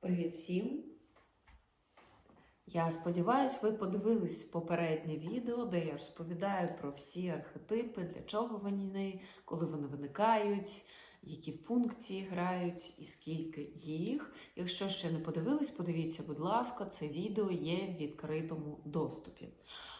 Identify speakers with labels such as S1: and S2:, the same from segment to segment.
S1: Привіт всім! Я сподіваюся, ви подивились попереднє відео, де я розповідаю про всі архетипи, для чого вони, коли вони виникають, які функції грають і скільки їх. Якщо ще не подивились, подивіться, будь ласка, це відео є в відкритому доступі.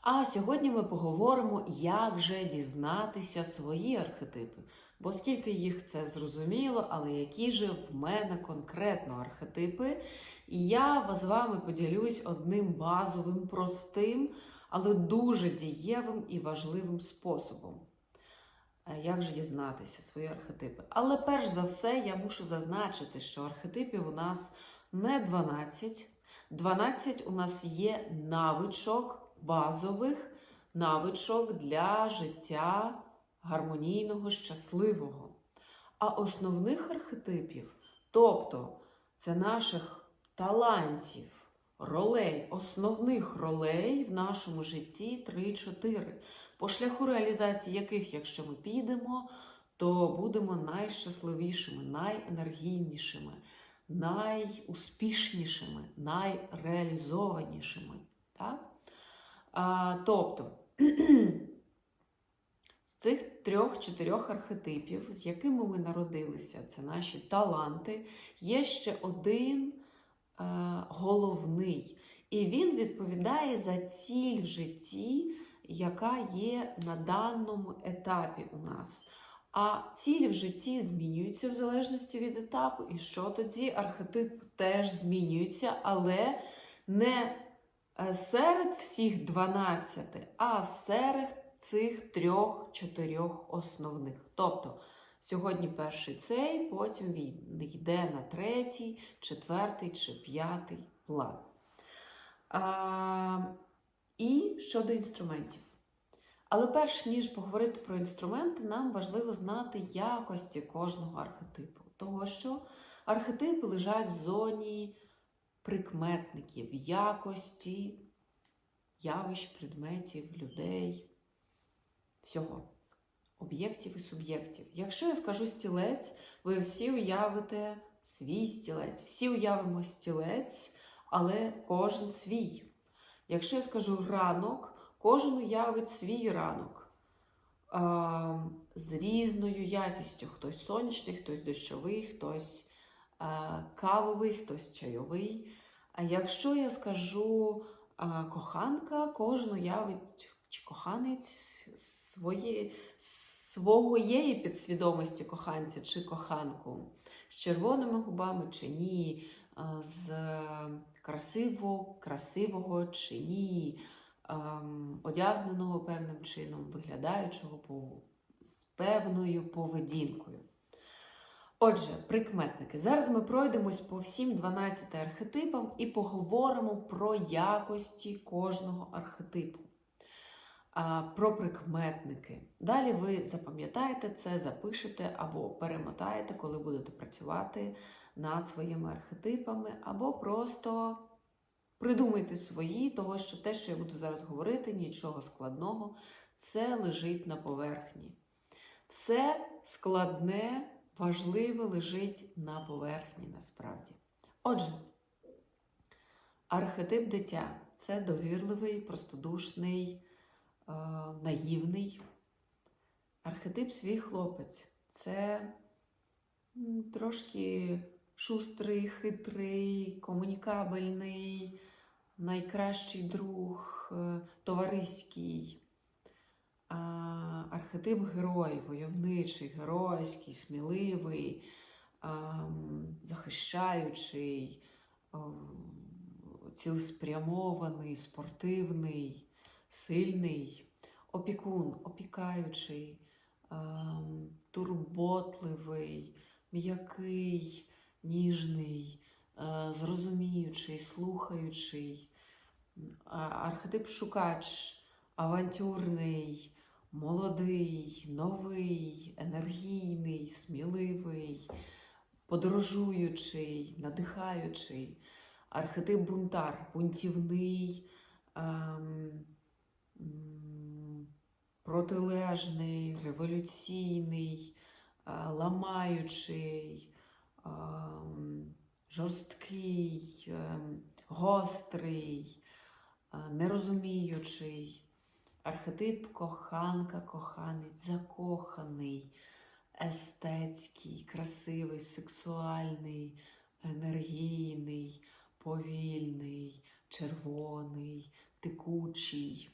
S1: А сьогодні ми поговоримо, як же дізнатися свої архетипи. Бо оскільки їх це зрозуміло, але які же в мене конкретно архетипи, і я з вами поділюсь одним базовим, простим, але дуже дієвим і важливим способом. Е, Як же дізнатися свої архетипи? Але перш за все я мушу зазначити, що архетипів у нас не 12. 12 у нас є навичок базових навичок для життя гармонійного, щасливого. А основних архетипів, тобто це наших талантів, ролей, основних ролей в нашому житті 3-4, по шляху реалізації яких, якщо ми підемо, то будемо найщасливішими, найенергійнішими, найуспішнішими, найреалізованішими. Так? А, тобто, цих трьох-чотирьох архетипів, з якими ми народилися, це наші таланти, є ще один е, головний. І він відповідає за ціль в житті, яка є на даному етапі у нас. А цілі в житті змінюються в залежності від етапу. І що тоді? Архетип теж змінюється, але не е, серед всіх 12, а серед цих трьох-чотирьох основних. Тобто сьогодні перший цей, потім він йде на третій, четвертий чи п'ятий план. А, і щодо інструментів. Але перш ніж поговорити про інструменти, нам важливо знати якості кожного архетипу. Того, що архетипи лежать в зоні прикметників, якості явищ, предметів, людей, всього, об'єктів і суб'єктів. Якщо я скажу стілець, ви всі уявите свій стілець. Всі уявимо стілець, але кожен свій. Якщо я скажу ранок, кожен уявить свій ранок з різною якістю. Хтось сонячний, хтось дощовий, хтось кавовий, хтось чайовий. А якщо я скажу коханка, кожен уявить чи коханець своє, своєї підсвідомості коханця чи коханку з червоними губами чи ні, з красиво, красивого чи ні, ем, одягненого певним чином, виглядаючого по, з певною поведінкою. Отже, прикметники. Зараз ми пройдемось по всім 12 архетипам і поговоримо про якості кожного архетипу. Про прикметники. Далі ви запам'ятаєте це, запишете або перемотаєте, коли будете працювати над своїми архетипами, або просто придумайте свої, того що те, що я буду зараз говорити, нічого складного, це лежить на поверхні. Все складне, важливе лежить на поверхні насправді. Отже, архетип дитя це довірливий, простодушний, наївний. Архетип свій хлопець це трошки шустрий, хитрий, комунікабельний, найкращий друг, е, товариський. Архетип герой, войовничий, геройський, сміливий, захищаючий, цілеспрямований, спортивний, сильний, опікун, опікаючий, турботливий, м'який, ніжний, е, зрозуміючий, слухаючий, архетип шукач, авантюрний, молодий, новий, енергійний, сміливий, подорожуючий, надихаючий, архетип бунтар, бунтівний, ем, протилежний, революційний, е, ламаючий, ем, жорсткий, ем, гострий, е, нерозуміючий. Архетип коханка, коханець, закоханий, естетський, красивий, сексуальний, енергійний, повільний, червоний, текучий.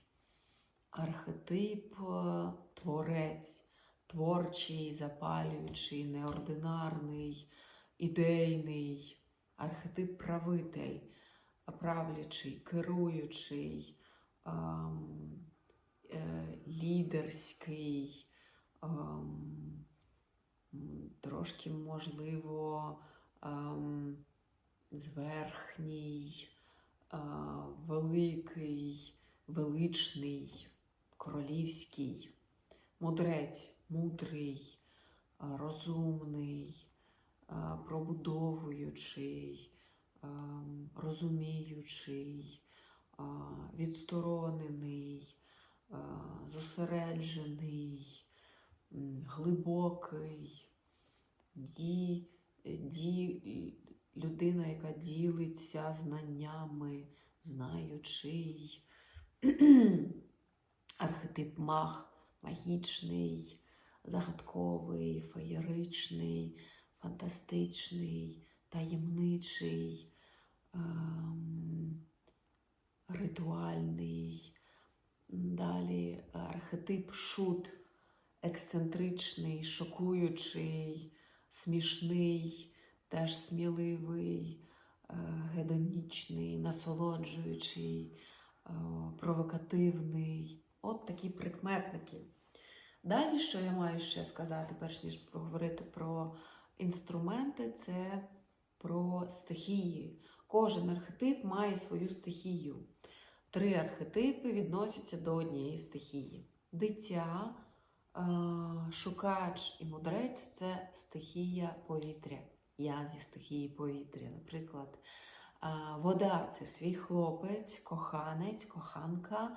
S1: Архетип е, творець, творчий, запалюючий, неординарний, ідейний, архетип правитель, правлячий, керуючий, ам, е, лідерський, ам, трошки, можливо, ам, зверхній, великий, величний, королівський, мудрець, мудрий, розумний, пробудовуючий, розуміючий, відсторонений, зосереджений, глибокий, ді, ді, людина, яка ділиться знаннями, знаючий, архетип маг, магічний, загадковий, феєричний, фантастичний, таємничий, ем, ритуальний. Далі архетип шут, ексцентричний, шокуючий, смішний, теж сміливий, е, гедонічний, насолоджуючий, е, провокативний. Такі прикметники. Далі, що я маю ще сказати, перш ніж поговорити про інструменти, це про стихії. Кожен архетип має свою стихію. Три архетипи відносяться до однієї стихії. Дитя, е, шукач і мудрець це стихія повітря. Я зі стихії повітря, наприклад. Вода це свій хлопець, коханець, коханка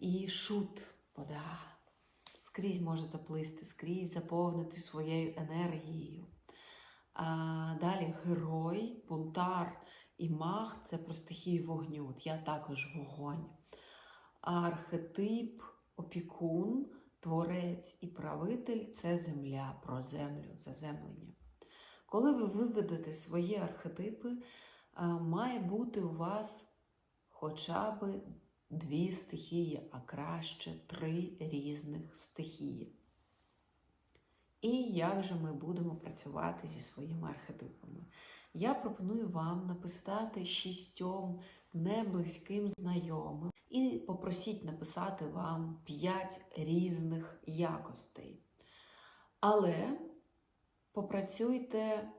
S1: і шут вода. Скрізь може заплисти, скрізь заповнити своєю енергією. А, Далі герой, бунтар і маг це про стихію вогню. От я також вогонь. Архетип, опікун, творець і правитель це земля, про землю, заземлення. Коли ви виведете свої архетипи, має бути у вас хоча б дві стихії, а краще три різних стихії. І як же ми будемо працювати зі своїми архетипами? Я пропоную вам написати шістьом неблизьким знайомим і попросіть написати вам п'ять різних якостей. Але попрацюйте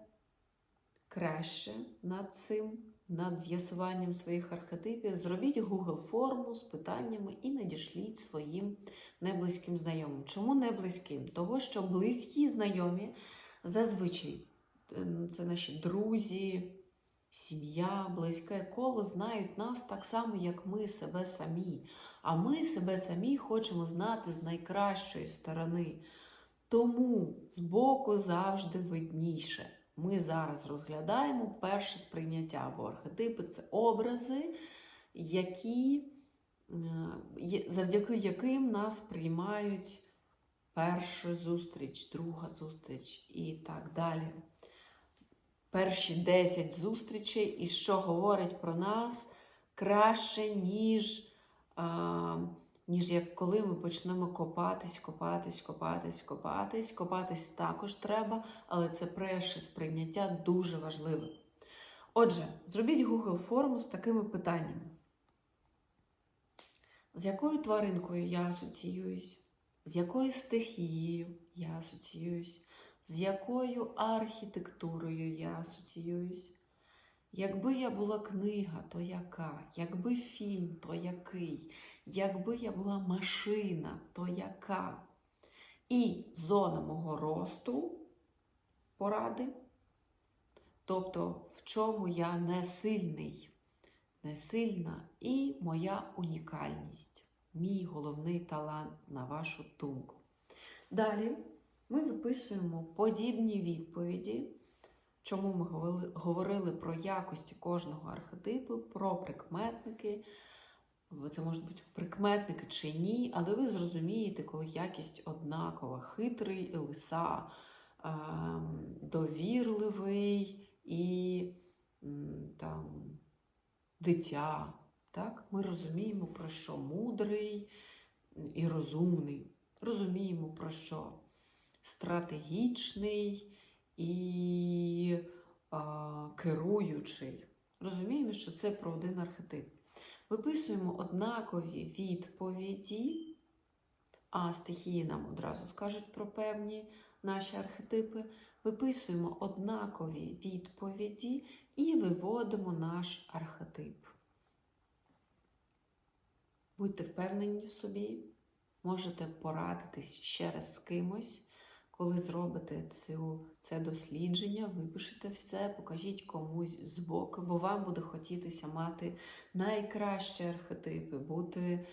S1: краще над цим, над з'ясуванням своїх архетипів. Зробіть Google форму з питаннями і надішліть своїм неблизьким знайомим. Чому неблизьким? Того, що близькі знайомі зазвичай е, це наші друзі, сім'я, близьке коло знають нас так само, як ми себе самі. А ми себе самі хочемо знати з найкращої сторони. Тому збоку завжди видніше. Ми зараз розглядаємо перше сприйняття, бо архетипи це образи, які, е, завдяки яким нас приймають перша зустріч, друга зустріч і так далі. Перші 10 зустрічей, і що говорить про нас краще, ніж, ніж як коли ми почнемо копатись, копатись, копатись, копатись. Копатись також треба, але це перше сприйняття дуже важливе. Отже, зробіть Google форму з такими питаннями. З якою тваринкою я асоціююсь? З якою стихією я асоціююсь? З якою архітектурою я асоціююсь? Якби я була книга, то яка? Якби фільм, то який? Якби я була машина, то яка? І зона мого росту поради. Тобто, в чому я не сильний, не сильна і моя унікальність, мій головний талант на вашу думку. Далі ми виписуємо подібні відповіді чому ми говорили, про якості кожного архетипу, про прикметники. Це можуть бути прикметники чи ні, але ви зрозумієте, коли якість однакова, хитрий лиса, ем, довірливий і там, дитя. Так? Ми розуміємо, про що мудрий і розумний. Розуміємо, про що стратегічний і а, керуючий. Розуміємо, що це про один архетип. Виписуємо однакові відповіді, а стихії нам одразу скажуть про певні наші архетипи. Виписуємо однакові відповіді і виводимо наш архетип. Будьте впевнені в собі, можете порадитись ще раз з кимось. Коли зробите цю, це дослідження, випишете все, покажіть комусь збоку, бо вам буде хотітися мати найкращі архетипи, бути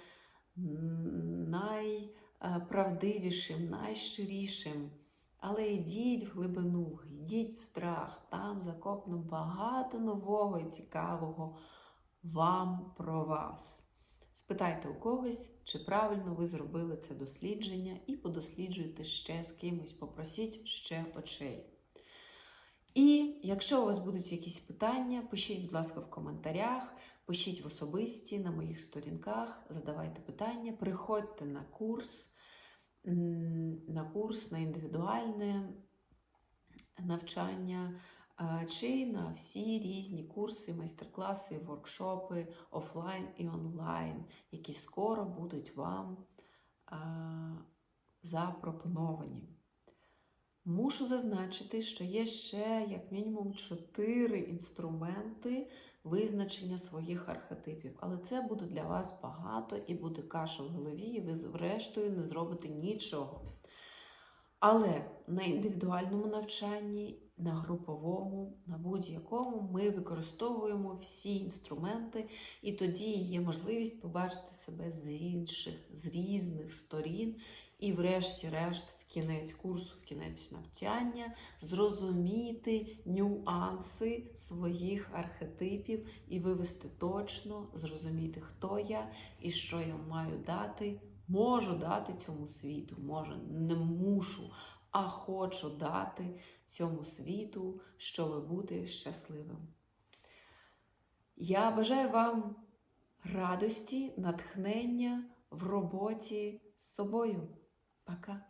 S1: найправдивішим, найщирішим. Але йдіть в глибину, йдіть в страх, там закопано багато нового і цікавого вам про вас. Спитайте у когось, чи правильно ви зробили це дослідження, і подосліджуйте ще з кимось, попросіть ще очей. І якщо у вас будуть якісь питання, пишіть, будь ласка, в коментарях, пишіть в особисті на моїх сторінках, задавайте питання, приходьте на курс, на курс, на індивідуальне навчання чи на всі різні курси, майстер-класи, воркшопи офлайн і онлайн, які скоро будуть вам запропоновані. Мушу зазначити, що є ще як мінімум чотири інструменти визначення своїх архетипів, але це буде для вас багато і буде каша в голові, і ви зрештою не зробите нічого. Але на індивідуальному навчанні, на груповому, на будь-якому. Ми використовуємо всі інструменти, і тоді є можливість побачити себе з інших, з різних сторін, і, врешті-решт, в кінець курсу, в кінець навчання, зрозуміти нюанси своїх архетипів і вивести точно, зрозуміти, хто я і що я маю дати можу дати цьому світу, може, не мушу, а хочу дати цьому світу, щоб бути щасливим. Я бажаю вам радості, натхнення в роботі з собою. Пока!